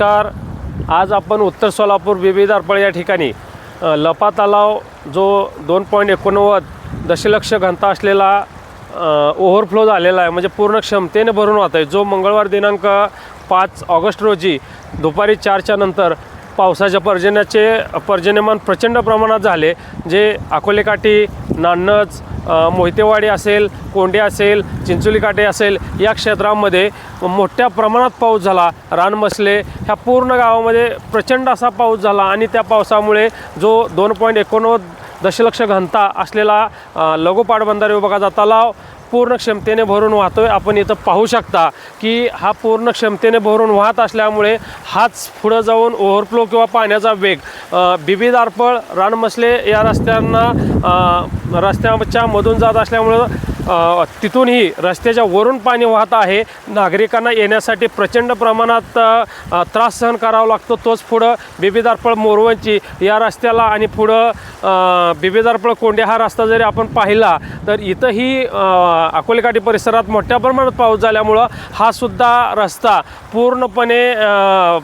नमस्कार. आज आपण उत्तर सोलापूर बिबीदारपळ या ठिकाणी लपा तलाव जो दोन पॉईंट एकोणनव्वद दशलक्ष घनता असलेला ओव्हरफ्लो झालेला आहे म्हणजे पूर्ण क्षमतेने भरून वाहत आहे. जो मंगळवार दिनांक पाच ऑगस्ट रोजी दुपारी चारच्या नंतर पावसाच्या पर्जन्याचे पर्जन्यमान प्रचंड प्रमाणात झाले. जे अकोले काठी नान्नज मोहितेवाडी असेल कोंडे असेल चिंचोली काटे असेल या क्षेत्रामध्ये मोठ्या प्रमाणात पाऊस झाला. रानमसले ह्या पूर्ण गावामध्ये प्रचंड असा पाऊस झाला आणि त्या पावसामुळे जो दोन पॉईंट एकोणनव्वद दशलक्ष घनता असलेला अ, लघु पाटबंधारे विभागाचा तलाव पूर्ण क्षमतेने भरून वाहतो आहे आपण इथं पाहू शकता की हा पूर्ण क्षमतेने भरून वाहत असल्यामुळे हाच पुढं जाऊन ओव्हरफ्लो किंवा पाण्याचा वेग बिबी दारपळ रानमसले या रस्त्यांना रस्त्याच्या मधून जात असल्यामुळं तिथूनही रस्त्याच्या वरून पाणी वाहत आहे. नागरिकांना येण्यासाठी प्रचंड प्रमाणात त्रास सहन करावा लागतो. तोच पुढं बिबीदारपळ मोरवंची या रस्त्याला आणि पुढं बिबेदारफळ कोंडे हा रस्ता जरी आपण पाहिला तर इथंही अकोलेकाठी परिसरात मोठ्या प्रमाणात पाऊस झाल्यामुळं हा सुद्धा रस्ता पूर्णपणे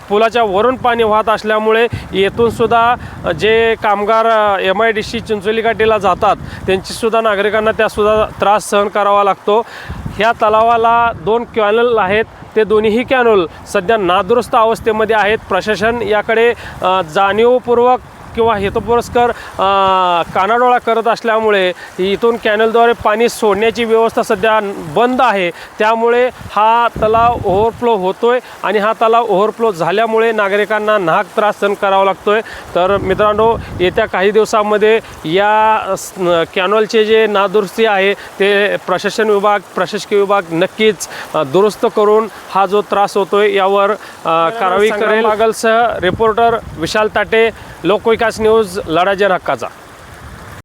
पुलाच्या वरून पाणी वाहत असल्यामुळे येथून सुद्धा जे कामगार एम आय डी सी चिंचोलीकाठीला जातात त्यांचीसुद्धा नागरिकांना त्यासुद्धा त्रास सहन करावा लागतो. ह्या तलावाला दोन कॅनल आहेत ते दोन्हीही कॅनल सध्या नादुरुस्त अवस्थेमध्ये आहेत. प्रशासन याकडे जाणीवपूर्वक किंवा हेतुपुरस्कर कानाडोळा करत असल्यामुळे इथून कॅनलद्वारे पाणी सोडण्याची व्यवस्था सध्या बंद आहे. त्यामुळे हा तलाव ओव्हरफ्लो होतोय आणि हा तलाव ओव्हरफ्लो झाल्यामुळे नागरिकांना नाहक त्रास सहन करावा लागतोय. तर मित्रांनो येत्या काही दिवसामध्ये या कॅनॉलचे जे नादुरुस्ती आहे ते प्रशासन विभाग प्रशासकीय विभाग नक्कीच दुरुस्त करून हा जो त्रास होतोय यावर कारवाई करेल. बागलसह रिपोर्टर विशाल ताटे लोकविकास न्यूज लढा जन हक्काचा.